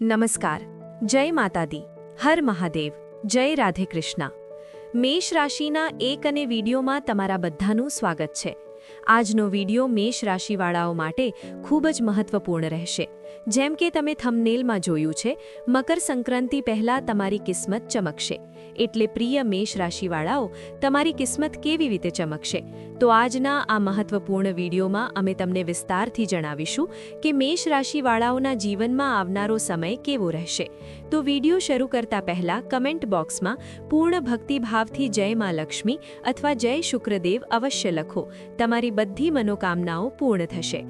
નમસ્કાર. જય માતાદી. હર મહાદેવ. જય રાધે કૃષ્ણ. મેષ રાશિના એક અને વિડીયોમાં તમારા બધાનું સ્વાગત છે. આજનો વીડિયો મેષ રાશિવાળાઓ માટે ખૂબ જ મહત્વપૂર્ણ રહેશે. જેમ કે તમે થમનેલમાં જોયું છે મકર સંક્રાંતિ પહેલા તમારી કિસ્મત ચમકશે. એટલે પ્રિય મેષ રાશિવાળાઓ, તમારી કિસ્મત કેવી રીતે ચમકશે? તો આજના આ મહત્વપૂર્ણ વિડીયોમાં અમે તમને વિસ્તારથી જણાવીશું કે મેષ રાશિવાળાઓના જીવનમાં આવનારો સમય કેવો રહેશે. તો વીડિયો શરૂ કરતા પહેલા કમેન્ટ બોક્સમાં પૂર્ણ ભક્તિભાવથી જય માં લક્ષ્મી અથવા જય શુક્રદેવ અવશ્ય લખો. તમારી બધી મનોકામનાઓ પૂર્ણ થશે.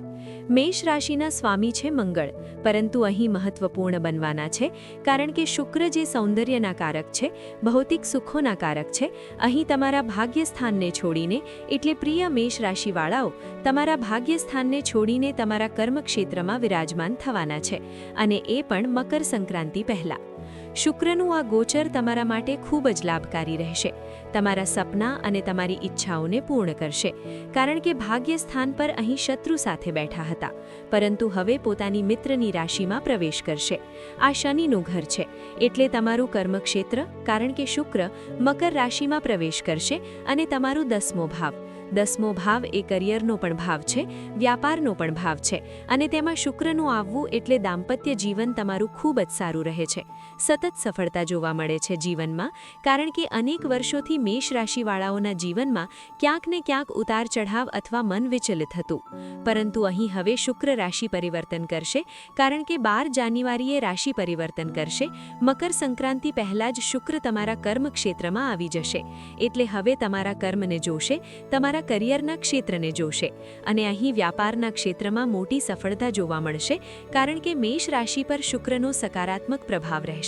મેષ રાશિના સ્વામી છે મંગળ, પરંતુ અહીં મહત્વપૂર્ણ બનવાના છે, કારણ કે શુક્ર જે સૌંદર્યના કારક છે, ભૌતિક સુખોના કારક છે, અહીં તમારા ભાગ્યસ્થાનને છોડીને, એટલે પ્રિય મેષ રાશિવાળાઓ, તમારા ભાગ્યસ્થાનને છોડીને તમારા કર્મક્ષેત્રમાં વિરાજમાન થવાના છે, અને એ પણ મકર સંક્રાંતિ પહેલા. શુક્રનું આ ગોચર તમારા માટે ખૂબ જ લાભકારી રહેશે. તમારા સપના અને તમારી ઈચ્છાઓને પૂર્ણ કરશે. કારણ કે ભાગ્યસ્થાન પર અહીં શત્રુ સાથે બેઠા હતા. પરંતુ હવે પોતાની મિત્રની રાશિમાં પ્રવેશ કરશે. આ શનિનું ઘર છે. એટલે તમારું કર્મક્ષેત્ર, કારણ કે શુક્ર મકર રાશિમાં પ્રવેશ કરશે અને તમારું દસમો ભાવ. દસમો ભાવ એ કરિયરનો પણ ભાવ છે, વ્યાપારનો પણ ભાવ છે. અને તેમાં શુક્રનું આવવું એટલે દાંપત્ય જીવન તમારું ખૂબ જ સારું રહે છે. સતત સફળતા જોવા મળે છે જીવનમાં, કારણ કે અનેક વર્ષોથી મેષ રાશિવાળાઓના જીવનમાં ક્યાંક ને ક્યાંક ઉતાર ચઢાવ અથવા મન વિચલિત હતું. પરંતુ અહીં હવે શુક્ર રાશિ પરિવર્તન કરશે, કારણ કે બાર જાન્યુઆરીએ રાશિ પરિવર્તન કરશે, મકર સંક્રાંતિ પહેલાં જ શુક્ર તમારા કર્મ ક્ષેત્રમાં આવી જશે. એટલે હવે તમારા કર્મને જોશે, તમારા કરિયરના ક્ષેત્રને જોશે. અને અહીં વ્યાપારના ક્ષેત્રમાં મોટી સફળતા જોવા મળશે, કારણ કે મેષ રાશિ પર શુક્રનો સકારાત્મક પ્રભાવ રહેશે.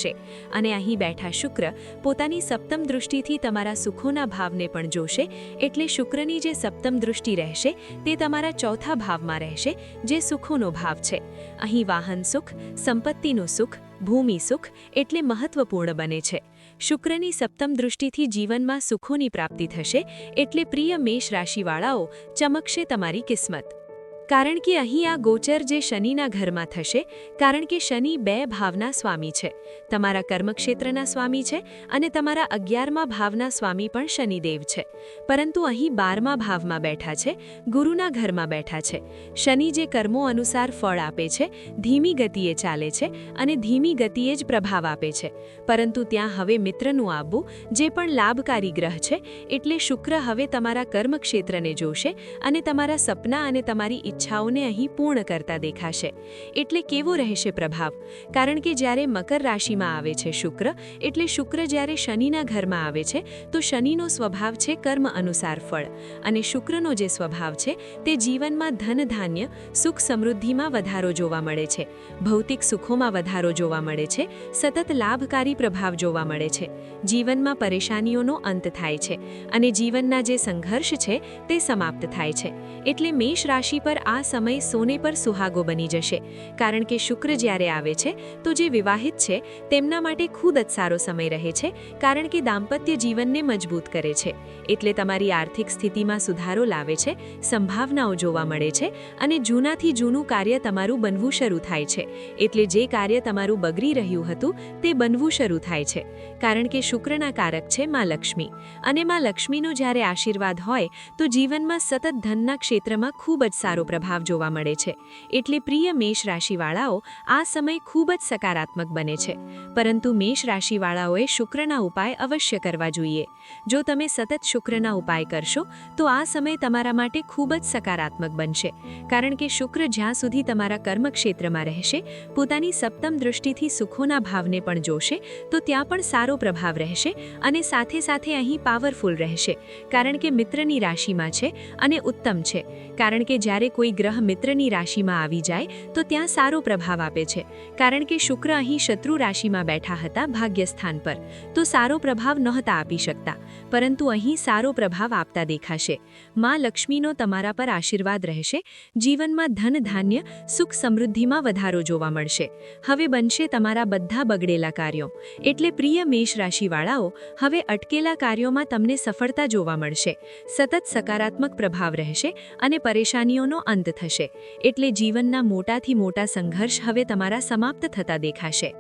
અને અહીં બેઠા શુક્ર પોતાની સપ્તમ દૃષ્ટિથી તમારા સુખોના ભાવને પણ જોશે, એટલે શુક્રની જે સપ્તમ દૃષ્ટિ રહેશે, તે તમારા ચોથા ભાવમાં રહેશે, જે સુખોનો ભાવ છે. અહીં વાહન સુખ, સંપત્તિનું સુખ, ભૂમિ સુખ, એટલે મહત્વપૂર્ણ બને છે. શુક્રની સપ્તમ દૃષ્ટિથી જીવનમાં સુખોની પ્રાપ્તિ થશે, એટલે પ્રિય મેષ રાશિવાળાઓ ચમકશે તમારી કિસ્મત. કારણ કે અહીં આ ગોચર જે શનિના ઘરમાં થશે, કારણ કે શનિ બે ભાવના સ્વામી છે. તમારા કર્મક્ષેત્રના સ્વામી છે અને તમારા અગિયારમા ભાવના સ્વામી પણ શનિદેવ છે. પરંતુ અહીં બારમા ભાવમાં બેઠા છે, ગુરુના ઘરમાં બેઠા છે. શનિ જે કર્મો અનુસાર ફળ આપે છે, ધીમી ગતિએ ચાલે છે અને ધીમી ગતિએ જ પ્રભાવ આપે છે. પરંતુ ત્યાં હવે મિત્રનું આવવું જે પણ લાભકારી ગ્રહ છે, એટલે શુક્ર હવે તમારા કર્મક્ષેત્રને જોશે અને તમારા સપના અને તમારી ઈચ્છાઓને અહીં પૂર્ણ કરતા દેખાશે. એટલે કેવો રહેશે પ્રભાવ? કારણ કે જ્યારે મકર રાશિમાં આવે છે શુક્ર, એટલે શુક્ર જ્યારે શનિના ઘરમાં આવે છે, તો શનિનો સ્વભાવ છે કર્મ અનુસાર ફળ. અને શુક્રનો જે સ્વભાવ છે, તે જીવનમાં ધન ધાન્ય, સુખ સમૃદ્ધિમાં વધારો જોવા મળે છે. ભૌતિક સુખોમાં વધારો જોવા મળે છે, સતત લાભકારી પ્રભાવ જોવા મળે છે. જીવનમાં પરેશાનીઓનો અંત થાય છે. અને જીવનના જે સંઘર્ષ છે, તે સમાપ્ત થાય છે. એટલે મેષ રાશિ પર આ સમય સોને પર સુહાગો બની જશે. કારણ કે શુક્ર જ્યારે આવે છે, તો જે વિવાહિત છે, તેમના માટે ખૂબ જ સારો સમય રહે છે, કારણ કે દાંપત્ય જીવનને મજબૂત કરે છે. એટલે તમારી આર્થિક સ્થિતિમાં સુધારો લાવે છે, સંભાવનાઓ જોવા મળે છે અને જૂનાથી જૂનું કાર્ય તમારું બનવું શરૂ થાય છે. એટલે જે કાર્ય તમારું બગડી રહ્યું હતું, તે બનવું શરૂ થાય છે. કારણ કે શુક્રના કારક છે મા લક્ષ્મી. અને મા લક્ષ્મીનો જ્યારે આશીર્વાદ હોય, તો જીવનમાં સતત ધનના ક્ષેત્રમાં ખૂબ જ સારો પ્રભાવ જોવા મળે છે. એટલે પ્રિય મેષ રાશિવાળાઓ આ સમય ખૂબ જ સકારાત્મક બને છે. પરંતુ મેષ રાશિવાળાઓએ શુક્રના ઉપાય અવશ્ય કરવા જોઈએ. જો તમે સતત શુક્રના ઉપાય કરશો, તો આ સમય તમારા માટે ખૂબ જ સકારાત્મક બનશે. કારણ કે શુક્ર જ્યાં સુધી તમારા કર્મક્ષેત્રમાં રહેશે, પોતાની સપ્તમ દૃષ્ટિથી સુખોના ભાવને પણ જોશે, તો ત્યાં પણ સારો પ્રભાવ રહેશે અને સાથે સાથે અહીં પાવરફુલ રહેશે. કારણ કે મિત્રની રાશિમાં છે અને ઉત્તમ છે. કારણ કે જ્યારે કોઈ ગ્રહ મિત્રની રાશિમાં આવી જાય, તો ત્યાં સારો પ્રભાવ આપે છે. કારણ કે શુક્ર અહીં શત્રુ રાશિમાં બેઠા હતા ભાગ્યસ્થાન પર, તો સારો પ્રભાવ નહોતા આપી શકતા. પરંતુ અહીં સારો પ્રભાવ આપતા દેખાશે. માં લક્ષ્મીનો તમારા પર આશીર્વાદ રહેશે, જીવનમાં ધન ધાન્ય, સુખ સમૃદ્ધિમાં વધારો જોવા મળશે. હવે બનશે તમારા બધા બગડેલા કાર્યો. એટલે પ્રિય મેષ રાશિવાળાઓ, હવે અટકેલા કાર્યોમાં તમને સફળતા જોવા મળશે. સતત સકારાત્મક પ્રભાવ રહેશે અને પરેશાનીઓનો અંત થશે. એટલે જીવનના મોટાથી મોટા સંઘર્ષ હવે તમારા સમાપ્ત થતા દેખાશે.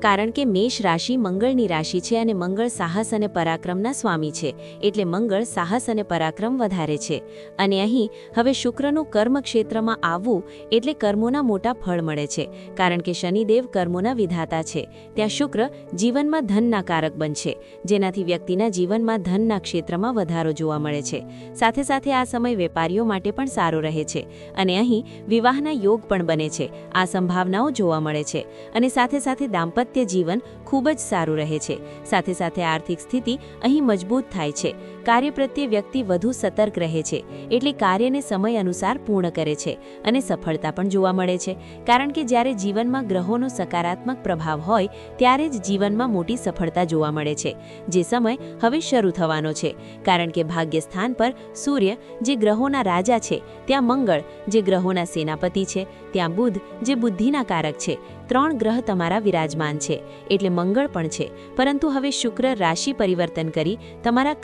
કારણ કે મેષ રાશિ મંગળની રાશિ છે અને મંગળ સાહસ અને પરાક્રમના સ્વામી છે. એટલે મંગળ સાહસ અને પરાક્રમ વધારે છે. અને અહીં હવે શુક્રનું કર્મ ક્ષેત્રમાં આવવું એટલે કર્મોના મોટા ફળ મળે છે. કારણ કે શનિદેવ કર્મોના વિધાતા છે. ત્યાં શુક્ર જીવનમાં ધનના કારક બનશે. જેનાથી વ્યક્તિના જીવનમાં ધનના ક્ષેત્રમાં વધારો જોવા મળે છે. સાથે સાથે આ સમય વેપારીઓ માટે પણ સારો રહે છે. અને અહીં વિવાહના યોગ પણ બને છે. આ સંભાવનાઓ જોવા મળે છે. અને સાથે સાથે દાંપત્ય જીવન ખૂબ જ સારું રહે છે. સાથે સાથે આર્થિક સ્થિતિ અહીં મજબૂત થાય છે. કાર્ય પ્રત્યે વ્યક્તિ વધુ સતર્ક રહે છે, એટલે કાર્યને સમય અનુસાર પૂર્ણ કરે છે અને સફળતા પણ જોવા મળે છે. કારણ કે જ્યારે જીવનમાં ગ્રહોનો સકારાત્મક પ્રભાવ હોય, ત્યારે જ જીવનમાં મોટી સફળતા જોવા મળે છે, જે સમય હવે શરૂ થવાનો છે. કારણ કે ભાગ્યસ્થાન પર સૂર્ય, જે ગ્રહોના રાજા છે, ત્યાં મંગળ, જે ગ્રહોના સેનાપતિ છે, ત્યાં બુધ, જે બુદ્ધિના કારક છે, ત્રણ ગ્રહ તમારા વિરાજમાન છે, એટલે મંગળ પણ છે. પરંતુ હવે શુક્ર રાશિ પરિવર્તન કરી તમારા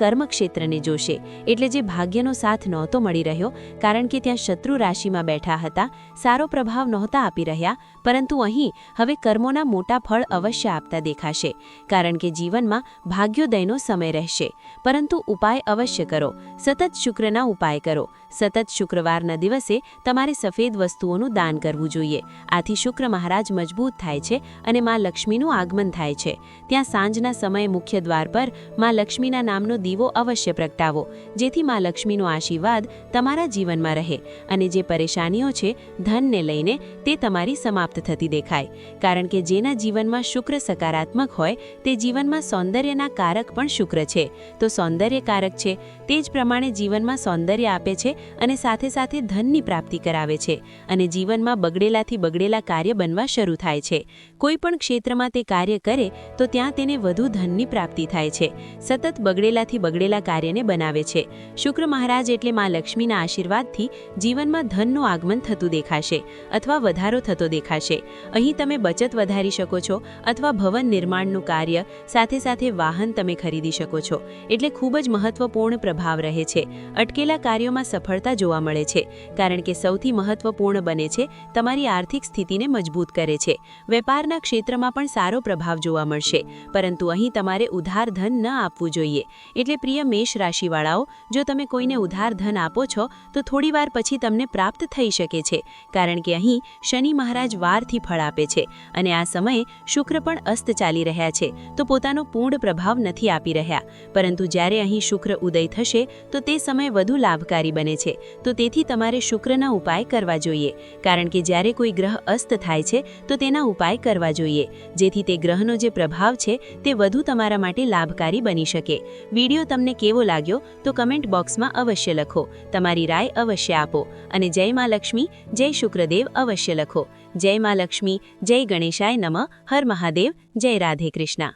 કર્મક્ષેત્રને જોશે. એટલે જે ભાગ્યનો સાથ નહોતો મળી રહ્યો, કારણ કે ત્યાં શત્રુ રાશિમાં બેઠા હતા, સારો પ્રભાવ નહોતા આપી રહ્યા, પરંતુ અહીં હવે કર્મોના મોટા ફળ અવશ્ય આપતા દેખાશે, કારણ કે જીવનમાં ભાગ્યોદયનો સમય રહેશે. પરંતુ ઉપાય અવશ્ય કરો. સતત શુક્રના ઉપાય કરો. સતત શુક્રવારના દિવસે તમારે સફેદ વસ્તુઓનું દાન કરવું જોઈએ. આથી શુક્ર મહારાજ મજબૂત થાય છે અને માં લક્ષ્મીનું આગમન થાય છે. ત્યાં સાંજના સમયે મુખ્ય દ્વાર પરમાં લક્ષ્મીના નામનો દીવો અવશ્ય પ્રગટાવો, જેથી મા લક્ષ્મીનો આશીર્વાદ તમારા જીવનમાં રહે અને જે પરેશાનીઓ છે, ધનને લઈને તે તમારી સમાપ્ત થતી દેખાય. કારણ કે જેના જીવનમાં શુક્ર સકારાત્મક હોય, તે જીવનમાં સૌંદર્યના કારક પણ શુક્ર છે. તો સૌંદર્ય કારક છે, તે જ પ્રમાણે જીવનમાં સૌંદર્ય આપે છે અને સાથે સાથે ધનની પ્રાપ્તિ કરાવે છે અને જીવનમાં બગડેલાથી બગડેલા કાર્ય બનવા શરૂ થાય છે. કોઈ પણ ક્ષેત્રમાં તે કાર્ય કરે, તો ત્યાં તેને વધુ ધનની પ્રાપ્તિ થાય છે. સતત બગડેલાથી બગડેલા કાર્યને બનાવે છે. શુક્ર મહારાજ એટલે માં લક્ષ્મીના આશીર્વાદથી જીવનમાં ધનનું આગમન થતું દેખાશે અથવા વધારો થતો દેખાશે. અહીં તમે બચત વધારી શકો છો અથવા ભવન નિર્માણનું કાર્ય, સાથે સાથે વાહન તમે ખરીદી શકો છો. એટલે ખૂબ જ મહત્વપૂર્ણ પ્રભાવ રહે છે. અટકેલા કાર્યોમાં સફળતા જોવા મળે છે, કારણ કે સૌથી મહત્વપૂર્ણ બને છે તમારી આર્થિક સ્થિતિને મજબૂત કરે છે. વેપારના ક્ષેત્રમાં પણ સારો પ્રભાવ જોવા મળશે, પરંતુ અહીં તમારે ઉધાર ધન ન આપવું જોઈએ. એટલે પ્રિય મેષ રાશિવાળાઓ, જો તમે કોઈને ઉધાર ધન આપો છો, તો થોડીવાર પછી તમને પ્રાપ્ત થઈ શકે છે, કારણ કે અહીં શનિ મહારાજ વારથી ફળ આપે છે અને આ સમયે શુક્ર પણ અસ્ત ચાલી રહ્યા છે, તો પોતાનો પૂર્ણ પ્રભાવ નથી આપી રહ્યા. પરંતુ જ્યારે અહીં શુક્ર ઉદય થશે, તો તે સમય વધુ લાભકારી બને છે, તો તેથી તમારે શુક્રના ઉપાય કરવા જોઈએ, કારણ કે જ્યારે કોઈ ગ્રહ અસ્ત થાય છે, તો તેના ઉપાય કરવા જોઈએ, જેથી તે ગ્રહનો જે પ્રભાવ છે, તે વધુ તમારા માટે લાભકારી બની શકે. વીડિયો તમને કેવો લાગ્યો તો કમેન્ટ બોક્સમાં અવશ્ય લખો. તમારી રાય અવશ્ય આપો. અને જય મા લક્ષ્મી, જય શુક્રદેવ અવશ્ય લખો. જય મા લક્ષ્મી, જય ગણેશાય નમઃ, હર મહાદેવ, જય રાધે કૃષ્ણ.